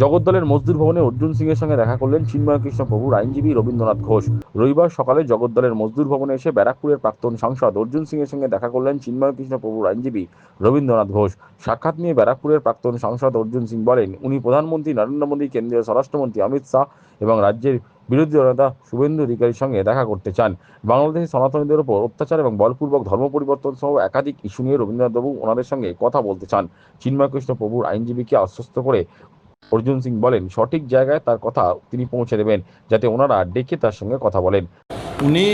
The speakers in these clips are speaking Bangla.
জগদ্দলের মজদুর ভবনে অর্জুন সিং এর সঙ্গে দেখা করলেন চিন্ময় কৃষ্ণ প্রভুর আইনজীবী রবীন্দ্রনাথ ঘোষ। রবিবার সকালে জগদ্দলের মজদুর ভবনে এসে ব্যারাকপুরের প্রাক্তন সাংসদ অর্জুন সিং এর সঙ্গে দেখা করলেন চিন্ময় কৃষ্ণ প্রভুর আইনজীবী রবীন্দ্রনাথ ঘোষ। সাক্ষাৎ নিয়ে ব্যারাকপুরের প্রাক্তন সাংসদ অর্জুন সিং বলেন, উনি প্রধানমন্ত্রী নরেন্দ্র মোদী, কেন্দ্রীয় স্বরাষ্ট্রমন্ত্রী অমিত শাহ এবং রাজ্যের বিরোধী দলনেতা শুভেন্দু অধিকারীর সঙ্গে দেখা করতে চান। বাংলাদেশের সনাতনীদের উপর অত্যাচার এবং বলপূর্বক ধর্ম পরিবর্তন সহ একাধিক ইস্যু নিয়ে রবীন্দ্রনাথবাবু ওনাদের সঙ্গে কথা বলতে চান। চিন্ময় কৃষ্ণ প্রভুর আইনজীবীকে আশ্বস্ত করে অর্জুন সিং বলেন সঠিক জায়গায় তার কথা তিনি পৌঁছে দেবেন যাতে ওনারা ডেকে তার সঙ্গে কথা বলেন। উনি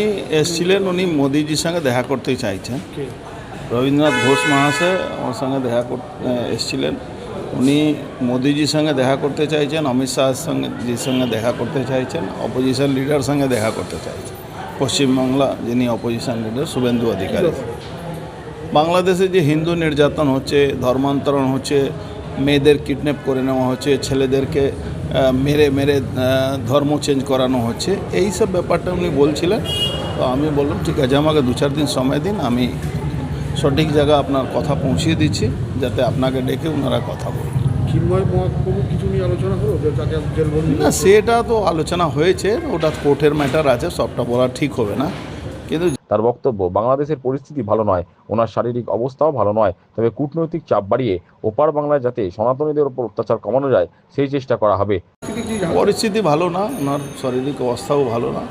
এসছিলেন উনি মোদিজির সঙ্গে দেখা করতে চাইছেন। রবীন্দ্রনাথ ঘোষ মহাশয় আমার সঙ্গে দেখা করতে এসছিলেন। উনি মোদিজির সঙ্গে দেখা করতে চাইছেন অমিত শাহের সঙ্গে জির সঙ্গে দেখা করতে চাইছেন অপোজিশন লিডার সঙ্গে দেখা করতে চাইছেন। পশ্চিমবাংলা যিনি অপোজিশন লিডার শুভেন্দু অধিকারী। বাংলাদেশে যে হিন্দু নির্যাতন হচ্ছে ধর্মান্তরণ হচ্ছে মেয়েদের কিডন্যাপ করে নেওয়া হচ্ছে ছেলেদেরকে মেরে মেরে ধর্ম চেঞ্জ করানো হচ্ছে। এই সব ব্যাপারটা উনি বলছিলেন। তো আমি বললাম ঠিক আছে আমাকে দু চার দিন সময় দিন আমি সঠিক জায়গা আপনার কথা পৌঁছিয়ে দিচ্ছি যাতে আপনাকে ডেকে ওনারা কথা বলুন চিন্ময় কিছু নিয়ে আলোচনা হলো? তাকে জেলবন্দি না সেটা তো আলোচনা হয়েছে ওটা কোর্টের ম্যাটার আছে সবটা বলা ঠিক হবে না। কিন্তু তার বক্তব্য, বাংলাদেশের পরিস্থিতি ভালো নয়, ওনার শারীরিক অবস্থাও ভালো নয়, তবে কূটনৈতিক চাপ বাড়িয়ে ওপার বাংলায় যাতে সনাতনীদের উপর অত্যাচার কমানো যায়, সেই চেষ্টা করা হবে। পরিস্থিতি ভালো না, ওনার শারীরিক অবস্থাও ভালো না।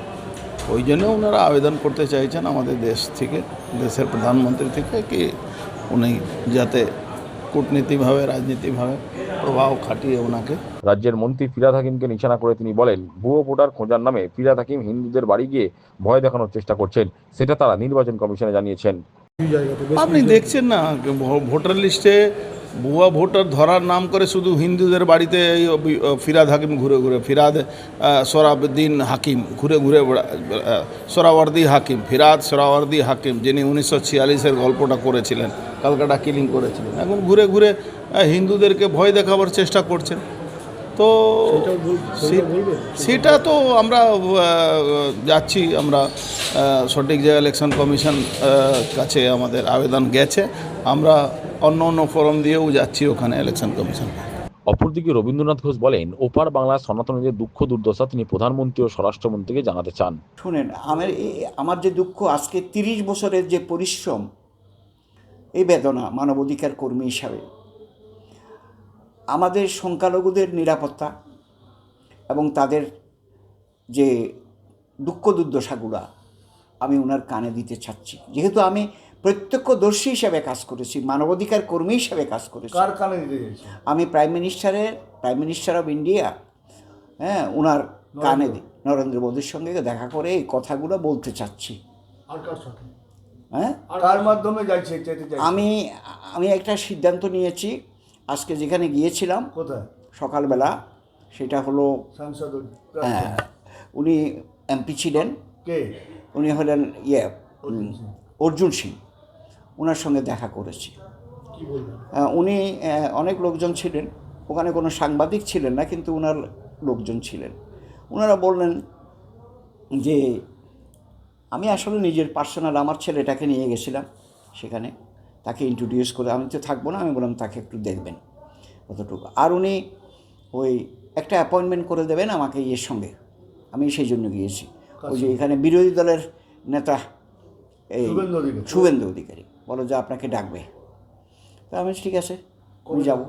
ওই জন্য ওনারা আবেদন করতে চাইছেন আমাদের দেশ থেকে, দেশের প্রধানমন্ত্রী থেকে, কি উনি যাতে কূটনীতিভাবে, রাজনীতিভাবে প্রভাব খাটিয়ে ওনাকে। রাজ্যের মন্ত্রী ফিরাদ হাকিমকে নিশানা করে তিনি বলেন ভুয়ো ভোটার খোঁজার নামে ফিরাদ হাকিম হিন্দুদের বাড়ি গিয়ে ভয় দেখানোর চেষ্টা করছেন। সেটা তারা নির্বাচন কমিশনে জানিয়েছেন। আপনি দেখছেন না ভোটার লিস্টে ভুয়া ভোটার ধরার নাম করে শুধু হিন্দুদের বাড়িতে এই ফিরাদ হাকিম ঘুরে ঘুরে ফিরাদ সোরাবুদ্দিন হাকিম ঘুরে ঘুরে সোরাওয়ার্দি হাকিম ফিরাদ সোরাওয়ার্দি হাকিম যিনি উনিশশো ছিয়াল্লিশের গল্পটা করেছিলেন কালকাটা কিলিং করেছিলেন। এখন ঘুরে ঘুরে হিন্দুদেরকে ভয় দেখাবার চেষ্টা করছেন। তো সেটা তো আমরা যাচ্ছি আমরা সঠিক জায়গা ইলেকশন কমিশন কাছে আমাদের আবেদন গেছে। আমরা অন্য অন্য ফোরাম দিয়েও যাচ্ছি ওখানে ইলেকশন কমিশন অপরদিকে রবীন্দ্রনাথ ঘোষ বলেন ওপার বাংলার সনাতনীদের দুঃখ দুর্দশা তিনি প্রধানমন্ত্রী ও স্বরাষ্ট্রমন্ত্রীকে জানাতে চান। শুনেন আমার আমার যে দুঃখ আজকে তিরিশ বছরের যে পরিশ্রম এই বেদনা মানবাধিকার কর্মী হিসাবে আমাদের সংখ্যালঘুদের নিরাপত্তা এবং তাদের যে দুঃখ দুর্দশাগুলা আমি ওনার কানে দিতে চাচ্ছি। যেহেতু আমি প্রত্যক্ষদর্শী হিসাবে কাজ করেছি মানবাধিকার কর্মী হিসাবে কাজ করেছি। কার কানে দিতে আমি প্রাইম মিনিস্টারের প্রাইম মিনিস্টার অফ ইন্ডিয়া হ্যাঁ ওনার কানে দি- নরেন্দ্র মোদীর সঙ্গে দেখা করে এই কথাগুলো বলতে চাচ্ছি। হ্যাঁ? মাধ্যমে আমি আমি একটা সিদ্ধান্ত নিয়েছি আজকে যেখানে গিয়েছিলাম কোথায়? সকালবেলা সেটা হলো সাংসদ হ্যাঁ, উনি এমপি ছিলেন। কে? উনি হলেন ইয়ে অর্জুন সিং। ওনার সঙ্গে দেখা করেছি। আহ, উনি অনেক লোকজন ছিলেন। ওখানে কোনো সাংবাদিক ছিলেন না কিন্তু ওনার লোকজন ছিলেন। ওনারা বললেন যে আমি আসলে নিজের পার্সোনাল আমার ছেলেটাকে নিয়ে গেছিলাম সেখানে। তাকে ইন্ট্রোডিউস করে আমি তো থাকব না আমি বললাম তাকে একটু দেখবেন। অতটুকু আর উনি ওই একটা অ্যাপয়েন্টমেন্ট করে দেবেন আমাকে ইয়ের সঙ্গে। আমি সেই জন্য গিয়েছি। ওই যে এখানে বিরোধী দলের নেতা এই শুভেন্দু অধিকারী। বলো যে আপনাকে ডাকবে। তা আমি ঠিক আছে আমি যাব।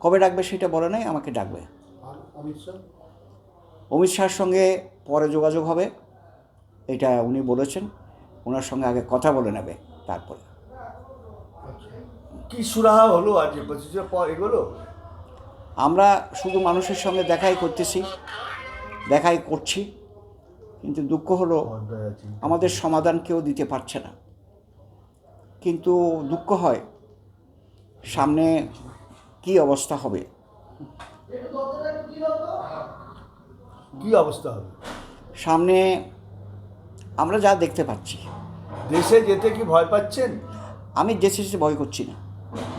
কবে ডাকবে? সেটা বলে নাই আমাকে ডাকবে। অমিত শাহ? অমিত শাহর সঙ্গে পরে যোগাযোগ হবে। এটা উনি বলেছেন। ওনার সঙ্গে আগে কথা বলে নেবে তারপরে। কি সুরাহা হলো আর আজ পঁচিশের পর এগুলো? আমরা শুধু মানুষের সঙ্গে দেখাই করতেছি দেখাই করছি কিন্তু দুঃখ হলো আমাদের সমাধান কেউ দিতে পারছে না। কিন্তু দুঃখ হয় সামনে কি অবস্থা হবে। কি অবস্থা হবে? সামনে আমরা যা দেখতে পাচ্ছি। দেশে যেতে কি ভয় পাচ্ছেন? আমি দেশে যেতে ভয় করছি না।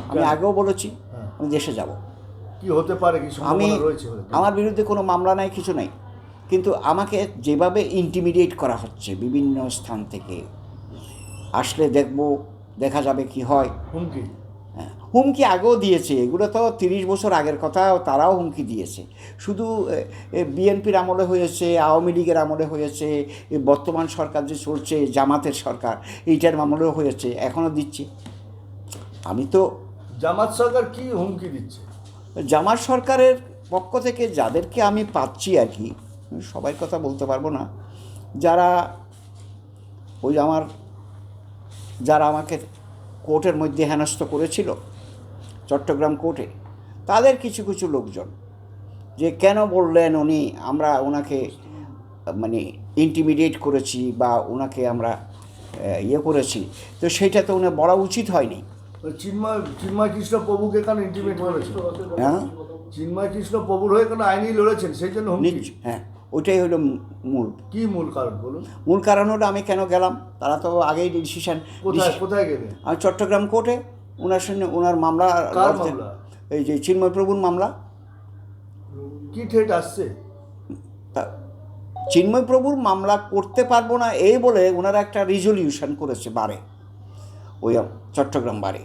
আমি আগেও বলেছি হ্যাঁ। আমি দেশে যাব। কি হতে পারে কি আমি? আমার বিরুদ্ধে কোনো মামলা নাই কিছু নাই। কিন্তু আমাকে যেভাবে ইন্টিমিডিয়েট করা হচ্ছে বিভিন্ন স্থান থেকে আসলে দেখব দেখা যাবে কি হয়। হুমকি? হ্যাঁ হুমকি আগেও দিয়েছে এগুলো তো তিরিশ বছর আগের কথা তারাও হুমকি দিয়েছে। শুধু বিএনপির আমলে হয়েছে আওয়ামী লীগের আমলে হয়েছে বর্তমান সরকার যে চলছে জামাতের সরকার এইটার আমলেও হয়েছে এখনও দিচ্ছে। আমি তো জামাত সরকার কি হুমকি দিচ্ছে? জামাত সরকারের পক্ষ থেকে যাদেরকে আমি পাচ্ছি আর কি, সবাই কথা বলতে পারব না, যারা ওই আমার, যারা আমাকে কোর্টের মধ্যে হেনস্থ করেছিল, চট্টগ্রাম কোর্টে, তাদের কিছু কিছু লোকজন, যে কেন বললেন উনি, আমরা ওনাকে মানে ইন্টিমিডিয়েট করেছি বা ওনাকে আমরা ইয়ে করেছি, তো সেইটা তো উনি বলা উচিত হয়নি। চিন্ময় চিন্ময় কৃষ্ণ প্রভুকে কেন ইন্টিমেট করেছে? হ্যাঁ? চিন্ময় কৃষ্ণ প্রভুর হয়ে কেন আইনি লড়েছেন? সেই জন্য হুমকি। হ্যাঁ ওইটাই হলো মূল। কি মূল কারণ বলুন? মূল কারণ হলো আমি কেন গেলাম? তারা তো আগেই ডিসিশন কোথায় কোথায় গেলে? আমি চট্টগ্রাম কোর্টে ওনার সঙ্গে ওনার মামলা? এই যে চিন্ময় প্রভুর মামলা। কি ঠেট আসছে? তা চিন্ময় প্রভুর মামলা করতে পারব না এই বলে ওনারা একটা রিজলিউশন করেছে বারে। ওই চট্টগ্রাম বারে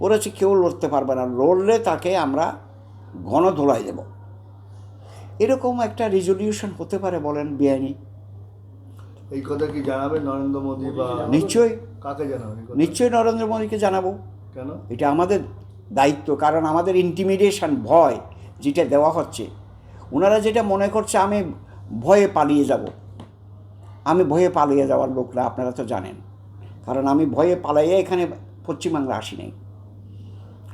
হচ্ছে কেউ লড়তে পারবে না লড়লে তাকে আমরা গণধোলাই দেব। এরকম একটা রেজলিউশন হতে পারে বলেন বেআইনি। এই কথা কি জানাবেন নরেন্দ্র মোদী বা নিশ্চয়ই। কাকে জানাবেন নিশ্চয়ই নরেন্দ্র মোদীকে জানাব। কেন? এটা আমাদের দায়িত্ব কারণ আমাদের ইন্টিমিডিয়েশন ভয় যেটা দেওয়া হচ্ছে ওনারা যেটা মনে করছে আমি ভয়ে পালিয়ে যাব। আমি ভয়ে পালিয়ে যাওয়ার লোক না আপনারা তো জানেন। কারণ আমি ভয়ে পালাইয়ে এখানে পশ্চিমবাংলা আসি নাই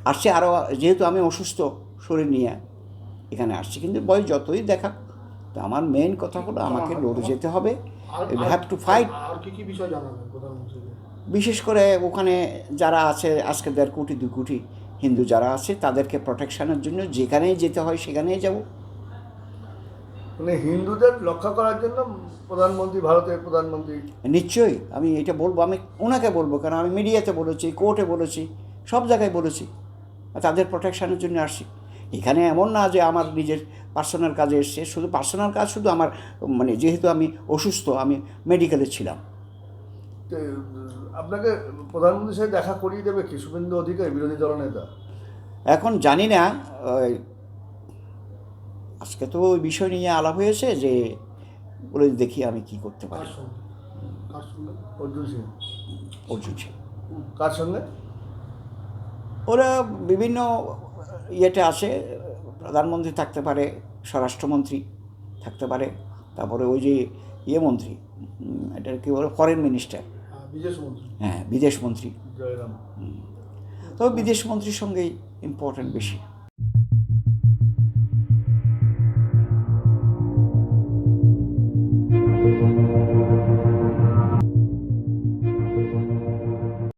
আসছে আরও যেহেতু আমি অসুস্থ শরীর নিয়ে এখানে আসছি। কিন্তু ভয় যতই দেখা তো আমার মেন কথা হলো আমাকে লড়ে যেতে হবে। হ্যাভ টু ফাইট বিশেষ করে ওখানে যারা আছে আজকে দেড় কোটি দু কোটি হিন্দু যারা আছে তাদেরকে প্রোটেকশানের জন্য যেখানেই যেতে হয় সেখানেই যাব। মানে হিন্দুদের রক্ষা করার জন্য প্রধানমন্ত্রী ভারতের প্রধানমন্ত্রী। নিশ্চয়ই আমি এটা বলব আমি ওনাকে বলব কারণ আমি মিডিয়াতে বলেছি কোর্টে বলেছি সব জায়গায় বলেছি তাদের প্রোটেকশানের জন্য আসছি। এখানে এমন না যে আমার নিজের পার্সোনাল কাজে এসছে শুধু পার্সোনাল কাজ শুধু আমার মানে যেহেতু আমি অসুস্থ আমি মেডিকেলে ছিলাম। তো, আপনাকে প্রধানমন্ত্রীর সাথে দেখা করিয়ে দেবে কি? শুভেন্দু অধিকারী বিরোধী দলনেতা এখন জানি না আজকে তো ওই বিষয় নিয়ে আলাপ হয়েছে যে বলে দেখি আমি কি করতে পারি। অর্জুন সিং। কার সঙ্গে? ওরা বিভিন্ন ইয়েতে আছে প্রধানমন্ত্রী থাকতে পারে স্বরাষ্ট্রমন্ত্রী থাকতে পারে তারপরে ওই যে ইয়ে মন্ত্রী এটা কি বলে ফরেন মিনিস্টার হ্যাঁ, বিদেশ মন্ত্রী। হ্যাঁ বিদেশ মন্ত্রী। জয়রাম। তবে বিদেশ মন্ত্রীর সঙ্গেই ইম্পর্ট্যান্ট বেশি।